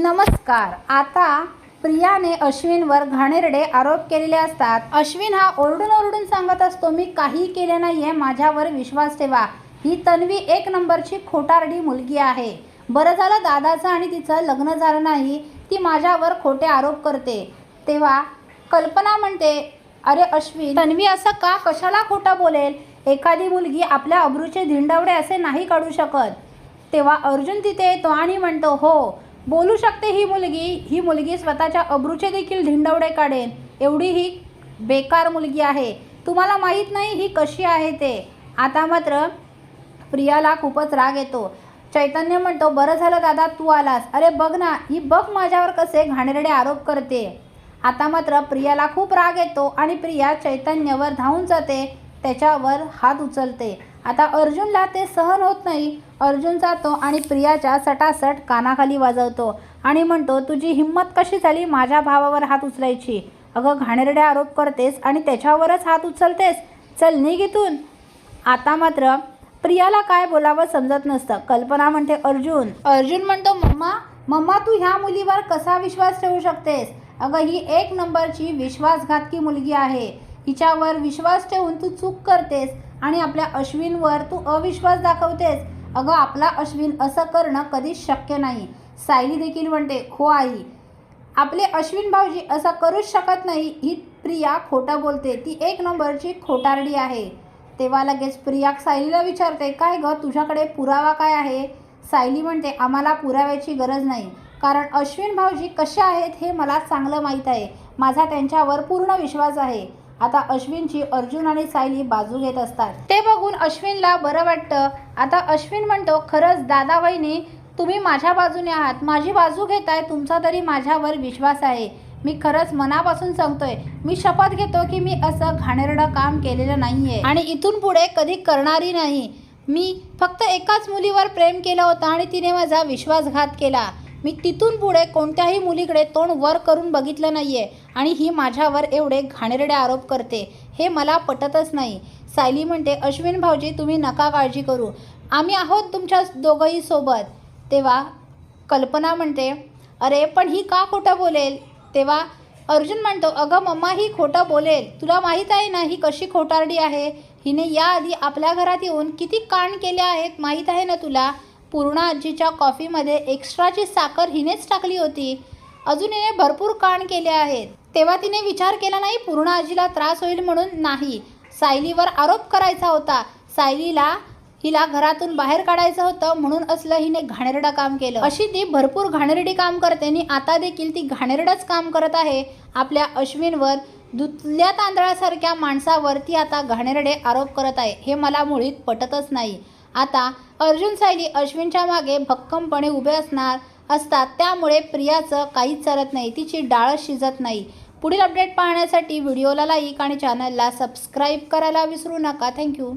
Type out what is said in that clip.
नमस्कार. आता प्रियाने अश्विनवर घाणेरडे आरोप केलेले असतात. अश्विन हा ओरडून ओरडून सांगत असतो मी काही केले नाही आहे माझ्यावर विश्वास ठेवा. ही तन्वी एक नंबरची खोटारडी मुलगी आहे. बरं झालं दादाचं आणि तिचं लग्न झालं नाही ती माझ्यावर खोटे आरोप करते. तेव्हा कल्पना म्हणते अरे अश्विन तन्वी असं का कशाला खोटं बोलेल? एखादी मुलगी आपल्या अब्रूचे धिंडवडे असे नाही काढू शकत. तेव्हा अर्जुन तिथे येतो आणि म्हणतो हो बोलू शकते ही मुलगी ही मुलगी स्वतःच्या अब्रूचे देखील धिंडवडे काढेन. एवढी ही बेकार मुलगी आहे. तुम्हाला माहीत नाही ही कशी आहे ते. आता मात्र प्रियाला खूपच राग येतो. चैतन्य म्हणतो बरं झालं दादा तू आलास. अरे बघ ना ही बघ माझ्यावर कसे घाणेरडे आरोप करते. आता मात्र प्रियाला खूप राग येतो आणि प्रिया चैतन्यवर धावून जाते त्याच्यावर हात उचलते. आता अर्जुनला ते सहन होत नाही. अर्जुन जातो आणि प्रियाच्या सटासट कानाखाली वाजवतो आणि म्हणतो तुझी हिंमत कशी झाली माझ्या भावावर हात उचलायची? अगं घाणेरडे आरोप करतेस आणि त्याच्यावरच हात उचलतेस. चल निघ इथून. आता मात्र प्रियाला काय बोलावं समजत नसतं. कल्पना म्हणते अर्जुन. अर्जुन म्हणतो मम्मा मम्मा तू ह्या मुलीवर कसा विश्वास ठेवू शकतेस? अगं ही एक नंबरची विश्वासघातकी मुलगी आहे. हिच्यावर विश्वास ठेवून तू चूक करतेस आणि आपल्या अश्विनवर तू अविश्वास दाखवतेस. अगं आपला अश्विन असं करणं कधीच शक्य नाही. सायली देखील म्हणते हो आई. आपले अश्विन भाऊजी असं करूच शकत नाही. ही प्रिया खोटं बोलते. ती एक नंबरची खोटारडी आहे. तेव्हा लगेच प्रिया सायलीला विचारते काय ग तुझ्याकडे पुरावा काय आहे? सायली म्हणते आम्हाला पुराव्याची गरज नाही. कारण अश्विन भाऊजी कसे आहेत हे मला चांगलं माहीत आहे. माझा त्यांच्यावर पूर्ण विश्वास आहे. आता अश्विनची अर्जुन आणि सायली बाजू घेत असतात. ते बघून अश्विनला बरं वाटतं. आता अश्विन म्हणतो खरंच दादा वहिनी तुम्ही माझ्या बाजूने आहात. माझी बाजू घेताय तुमचा तरी माझ्यावर विश्वास आहे. मी खरंच मनापासून सांगतोय मी शपथ घेतो की मी असं घाणेरडं काम केलेलं नाहीये. आणि इथून पुढे कधी करणारी नाही. मी फक्त एकाच मुलीवर प्रेम केलं होतं आणि तिने माझा विश्वासघात केला. मी तिथून पुढे कोणत्याही मुलीकडे तोंड वर करून बघितलं नाही आहे आणि ही माझ्यावर एवढे घाणेरडे आरोप करते हे मला पटतच नाही. सायली म्हणते अश्विन भाऊजी तुम्ही नका काळजी करू. आम्ही आहोत तुमच्या दोघंही सोबत. तेव्हा कल्पना म्हणते अरे पण ही का खोटं बोलेल? तेव्हा अर्जुन म्हणतो अगं मम्मा ही खोटं बोलेल. तुला माहीत आहे ना ही कशी खोटारडी आहे? हिने याआधी आपल्या घरात येऊन किती कांड केले आहेत माहीत आहे ना तुला? पूर्णा आजीच्या कॉफीमध्ये एक्स्ट्राची साखर हिनेच टाकली होती. अजून हिने भरपूर काण केले आहेत. तेव्हा तिने विचार केला नाही पूर्णा आजीला त्रास होईल म्हणून नाही. सायलीवर आरोप करायचा होता. सायलीला हिला घरातून बाहेर काढायचं होतं म्हणून असलं हिने घाणेरडं काम केलं. अशी ती भरपूर घाणेरडी काम करते आणि आता देखील ती घाणेरडंच काम करत आहे. आपल्या अश्विनवर दुधल्या तांदळासारख्या माणसावर ती आता घाणेरडे आरोप करत आहे. हे मला मुळीत पटतच नाही. आता अर्जुन सायली अश्विनच्या मागे भक्कमपणे उभे असणार असतात. त्यामुळे प्रियाचं काहीच चरत नाही. तिची डाळच शिजत नाही. पुढील अपडेट पाहण्यासाठी व्हिडिओला लाईक आणि चॅनलला सबस्क्राईब करायला विसरू नका. थँक्यू